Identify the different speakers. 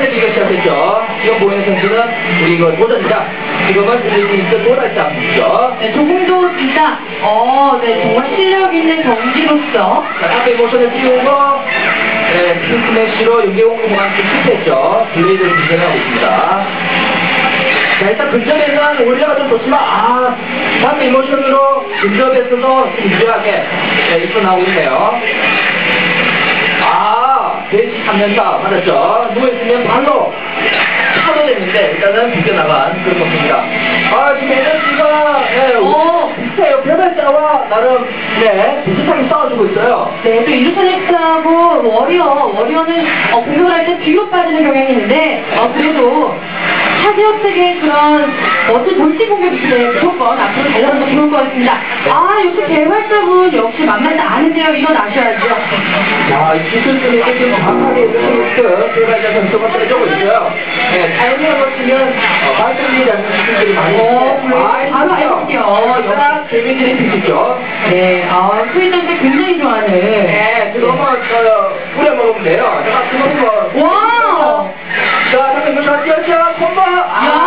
Speaker 1: 빨라지기 시작했죠. 지금 보이는 선수는 우리 이거 도전자. 지금은 일리스 도달장이죠.
Speaker 2: 네, 조금도 진짜, 어, 네, 정말 실력 있는 경기로서,
Speaker 1: 자, 앞에 모션을 띄우고, 네, 연계공 공간 좀 실패했죠. 블레이드를 진행하고 있습니다. 자, 일단 근접에서는 오리아가 좀 좋지만, 아, 다음 이모션으로 근접에서도 좀 유리하게, 네, 입고 나오고 있네요. 3연사 맞았죠. 누워있으면 발로 차도 됐는데, 일단은 비껴나간 그런 모습입니다. 아, 지금 에너지가, 네,
Speaker 2: 어.
Speaker 1: 비슷해요. 별발자와 나름, 네, 비슷하게 싸워주고 있어요.
Speaker 2: 네, 또 이루터넥스하고 워리어, 워리어는 어, 공격을 할 때 뒤로 빠지는 경향이 있는데, 어, 그래도 차지업색의 그런 멋진 돌진 공격이 때 무조건 앞으로 달려가는 거 좋을 것 같습니다. 아, 역시 개발자분 역시 만만치 않은데요. 이건 아셔야죠.
Speaker 1: 자, 이 기술들이 지금 정확하게 이렇게 개발자 선수가 써주고 있어요. 네, 타이밍을 어, 발전이 않는 기술들이 많이
Speaker 2: 어,
Speaker 1: 있는데, 아,
Speaker 2: 바로 알겠죠.
Speaker 1: 여자 재미들이 비치죠.
Speaker 2: 네, 아, 스위전들 굉장히 좋아하는.
Speaker 1: 네, 그거 뭐, 저, 뿌려 먹으면 돼요. 제가 그거 뭐,
Speaker 2: 와!
Speaker 1: 자, 잠깐 이거 다 뛰었죠? 콤보! 아,